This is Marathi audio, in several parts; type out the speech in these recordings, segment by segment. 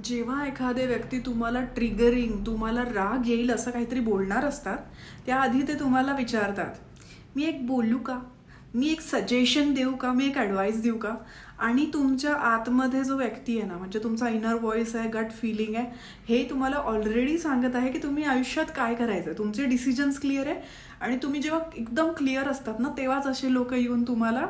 जेव्हा एखादे व्यक्ती तुम्हाला ट्रिगरिंग तुम्हाला राग येईल असं काहीतरी बोलणार असतात त्याआधी ते तुम्हाला विचारतात मी एक बोलू का? मी एक सजेशन देऊ का? मी एक ॲडवाईस देऊ का? आणि तुमच्या आतमध्ये जो व्यक्ती आहे ना म्हणजे तुमचा इनर व्हॉइस आहे गट फिलिंग आहे हे तुम्हाला ऑलरेडी सांगत आहे की तुम्ही आयुष्यात काय करायचं आहे तुमचे डिसिजन्स क्लिअर आहे आणि तुम्ही जेव्हा एकदम क्लिअर असतात ना तेव्हाच असे लोक येऊन तुम्हाला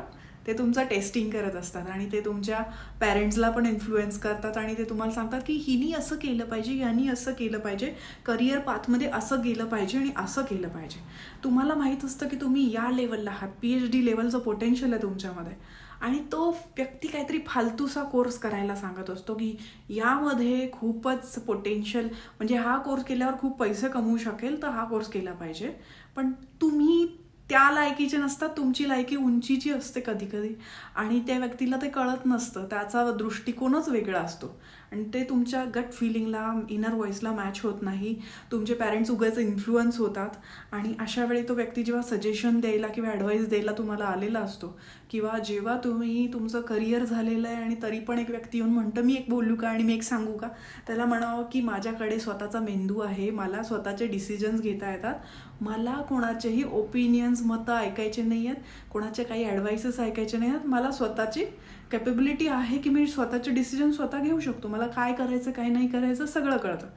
ते तुमचं टेस्टिंग करत असतात आणि ते तुमच्या पॅरेंट्सला पण इन्फ्लुएन्स करतात आणि ते तुम्हाला सांगतात की हिनी असं केलं पाहिजे यांनी असं केलं पाहिजे करिअर पाथमध्ये असं गेलं पाहिजे आणि असं केलं पाहिजे. तुम्हाला माहीत असतं की तुम्ही या लेवलला आहात पी एच डी लेवलचं पोटेन्शियल आहे तुमच्यामध्ये. आणि तो व्यक्ती काहीतरी फालतूसा कोर्स करायला सांगत असतो की यामध्ये खूपच पोटेन्शियल म्हणजे हा कोर्स केल्यावर खूप पैसे कमवू शकेल तर हा कोर्स केला पाहिजे. पण तुम्ही त्या लायकीचे नसतात तुमची लायकी उंचीची असते कधी कधी आणि त्या व्यक्तीला ते कळत नसतं त्याचा दृष्टिकोनच वेगळा असतो. आणि ते तुमच्या गट फिलिंगला इनर व्हॉइसला मॅच होत नाही तुमचे पॅरेंट्स उगाच इन्फ्लुअन्स होतात. आणि अशा वेळी तो व्यक्ती जेव्हा सजेशन द्यायला किंवा ॲडवाईस द्यायला तुम्हाला आलेला असतो किंवा जेव्हा तुम्ही तुमचं करिअर झालेलं आहे आणि तरी पण एक व्यक्ती येऊन म्हणतं मी एक बोलू का आणि मी एक सांगू का? त्याला म्हणावं की माझ्याकडे स्वतःचा मेंदू आहे मला स्वतःचे डिसिजन्स घेता येतात मला कोणाचेही ओपिनियन्स मतं ऐकायचे नाही आहेत कोणाचे काही ॲडवाईसेस ऐकायचे नाही आहेत मला स्वतःची कॅपेबिलिटी आहे की मी स्वतःचे डिसिजन स्वतः घेऊ शकतो. मला काय करायचं काय नाही करायचं सगळं कळतं.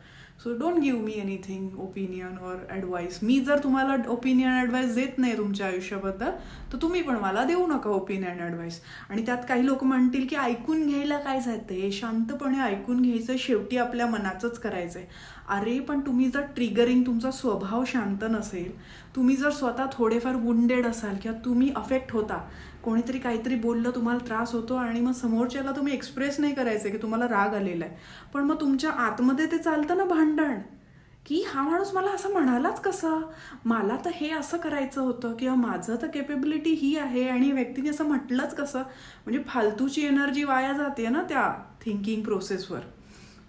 So don't give me anything opinion or advice मी जर तुम्हाला ओपिनियन ॲडवाईस देत नाही तुमच्या आयुष्याबद्दल तर तुम्ही पण मला देऊ नका ओपिनियन ॲडवाईस आणि त्यात काही लोक म्हणतील की ऐकून घ्यायला काय जाते? शांतपणे ऐकून घ्यायचं शेवटी आपल्या मनाचंच करायचं आहे अरे पण तुम्ही जर ट्रिगरिंग तुमचा स्वभाव शांत नसेल तुम्ही जर स्वतः थोडेफार वुंडेड असाल किंवा तुम्ही अफेक्ट होता कोणीतरी काहीतरी बोललं तुम्हाला त्रास होतो आणि मग समोरच्याला तुम्ही एक्सप्रेस नाही करायचं की तुम्हाला राग आलेला आहे. पण मग तुमच्या आतमध्ये ते चालतं ना भांडण. की हा माणूस मला असं म्हणालाच कसं? मला तर हे असं करायचं होतं किंवा माझं तर केपेबिलिटी ही आहे आणि व्यक्तीने असं म्हटलंच कसं? म्हणजे फालतूची एनर्जी वाया जाते ना त्या थिंकिंग प्रोसेसवर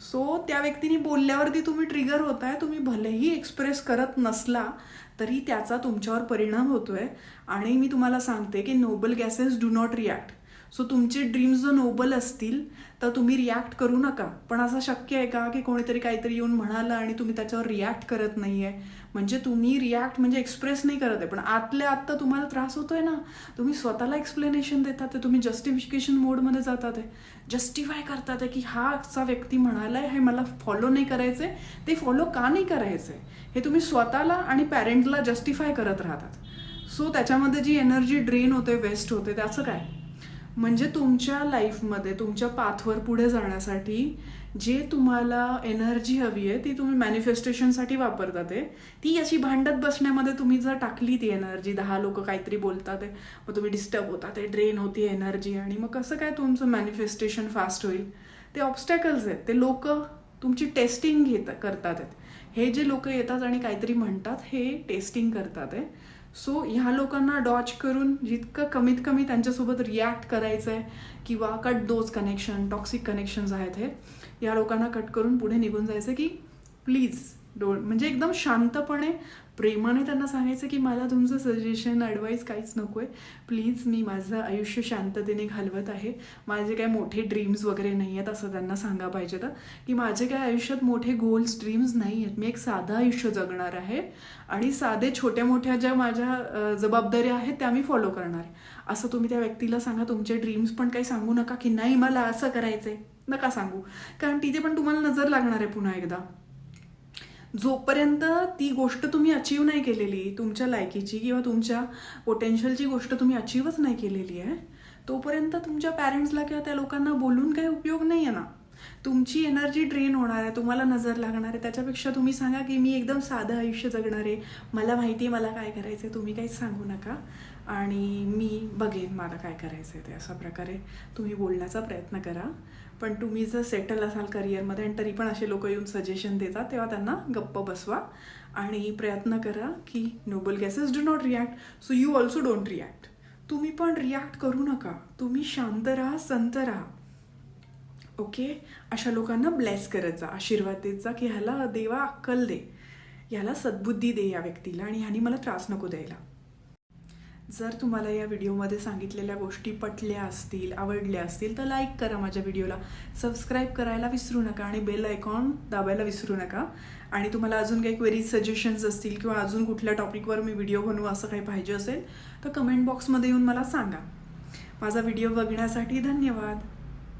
सो त्या व्यक्तीने बोलल्यावरती तुम्ही ट्रिगर होताय तुम्ही भलेही एक्सप्रेस करत नसला तरी त्याचा तुमच्यावर परिणाम होतोय. आणि मी तुम्हाला सांगते की noble gases do not react so तुमचे ड्रीम्स जर नोबल असतील तर तुम्ही रिॲक्ट करू नका. पण असं शक्य आहे का की कोणीतरी काहीतरी येऊन म्हणालं आणि तुम्ही त्याच्यावर रिॲक्ट करत नाही आहे म्हणजे तुम्ही रिॲक्ट म्हणजे एक्सप्रेस नाही करत आहे पण आतल्या आत्ता तुम्हाला त्रास होतोय ना. तुम्ही स्वतःला एक्सप्लेनेशन देतात आहे तुम्ही जस्टिफिकेशन मोडमध्ये जातात आहे. जस्टिफाय करतात आहे की हा असा व्यक्ती म्हणाला आहे हे मला फॉलो नाही करायचं आहे ते फॉलो का नाही करायचं आहे हे तुम्ही स्वतःला आणि पॅरेंटला जस्टिफाय करत राहतात. सो त्याच्यामध्ये जी एनर्जी ड्रेन होते वेस्ट होते त्याचं काय? म्हणजे तुमच्या लाईफमध्ये तुमच्या पाथवर पुढे जाण्यासाठी जे तुम्हाला एनर्जी हवी आहे ती तुम्ही मॅनिफेस्टेशनसाठी वापरता ते. ती अशी भांडत बसण्यामध्ये तुम्ही जर टाकली ती एनर्जी दहा लोक काहीतरी बोलतात आहे मग तुम्ही डिस्टर्ब होतात ते ड्रेन होती एनर्जी आणि मग कसं काय तुमचं मॅनिफेस्टेशन फास्ट होईल? ते ऑब्स्टॅकल्स आहेत ते लोक तुमची टेस्टिंग घेत करतात आहेत. हे जे लोक येतात आणि काहीतरी म्हणतात हे टेस्टिंग करतात आहे. सो ह्या लोकांना डॉच करून जितकं कमीत कमी त्यांच्यासोबत रिॲक्ट करायचं आहे किंवा cut those connection toxic connections आहेत हे या लोकांना कट करून पुढे निघून जायचं की प्लीज डो म्हणजे एकदम शांतपणे प्रेमाने त्यांना सांगायचं की मला तुमचं सजेशन ॲडवाईस काहीच नको आहे प्लीज मी माझं आयुष्य शांततेने घालवत आहे. माझे काय मोठे ड्रीम्स वगैरे नाही आहेत असं त्यांना सांगा पाहिजे तर. की माझे काय आयुष्यात मोठे गोल्स ड्रीम्स नाही आहेत मी एक साधं आयुष्य जगणार आहे. आणि साधे छोट्या मोठ्या ज्या माझ्या जबाबदाऱ्या आहेत त्या मी फॉलो करणार आहे. असं तुम्ही त्या व्यक्तीला सांगा. तुमचे ड्रीम्स पण काही सांगू नका की नाही मला असं करायचं आहे नका सांगू. कारण तिथे पण तुम्हाला नजर लागणार आहे पुन्हा एकदा. जोपर्यंत ती गोष्ट तुम्ही अचीव नाही केलेली तुमच्या लायकीची किंवा तुमच्या पोटेन्शियलची गोष्ट तुम्ही अचीवच नाही केलेली आहे तोपर्यंत तुमच्या पॅरेंट्सला किंवा त्या लोकांना बोलून काही उपयोग नाही आहे ना. तुमची एनर्जी ड्रेन होणार आहे तुम्हाला नजर लागणार आहे. त्याच्यापेक्षा तुम्ही सांगा की मी एकदम साधं आयुष्य जगणार आहे. मला माहिती आहे मला काय करायचं आहे तुम्ही काहीच सांगू नका. आणि मी बघेन मला काय करायचं आहे ते अशा प्रकारे. तुम्ही बोलण्याचा प्रयत्न करा. पण तुम्ही जर सेटल असाल करिअरमध्ये आणि तरी पण असे लोक येऊन सजेशन देतात तेव्हा त्यांना गप्प बसवा. आणि प्रयत्न करा की noble gases do not react so you also don't react तुम्ही पण रिॲक्ट करू नका. तुम्ही शांत राहा संत राहा. ओके? अशा लोकांना ब्लेस करत जा आशीर्वाद देत जा की ह्याला देवा अक्कल दे. ह्याला सद्बुद्धी दे या व्यक्तीला आणि ह्यानी मला त्रास नको द्यायला. जर तुम्हाला या व्हिडिओमध्ये सांगितलेल्या गोष्टी पटल्या असतील आवडल्या असतील तर लाईक करा माझ्या व्हिडिओला. सबस्क्राईब करायला विसरू नका आणि बेल आयकॉन दाबायला विसरू नका. आणि तुम्हाला अजून काही क्वेरीज सजेशन्स असतील किंवा अजून कुठल्या टॉपिकवर मी व्हिडिओ बनवू असं काही पाहिजे असेल तर कमेंट बॉक्समध्ये येऊन मला सांगा. माझा व्हिडिओ बघण्यासाठी धन्यवाद.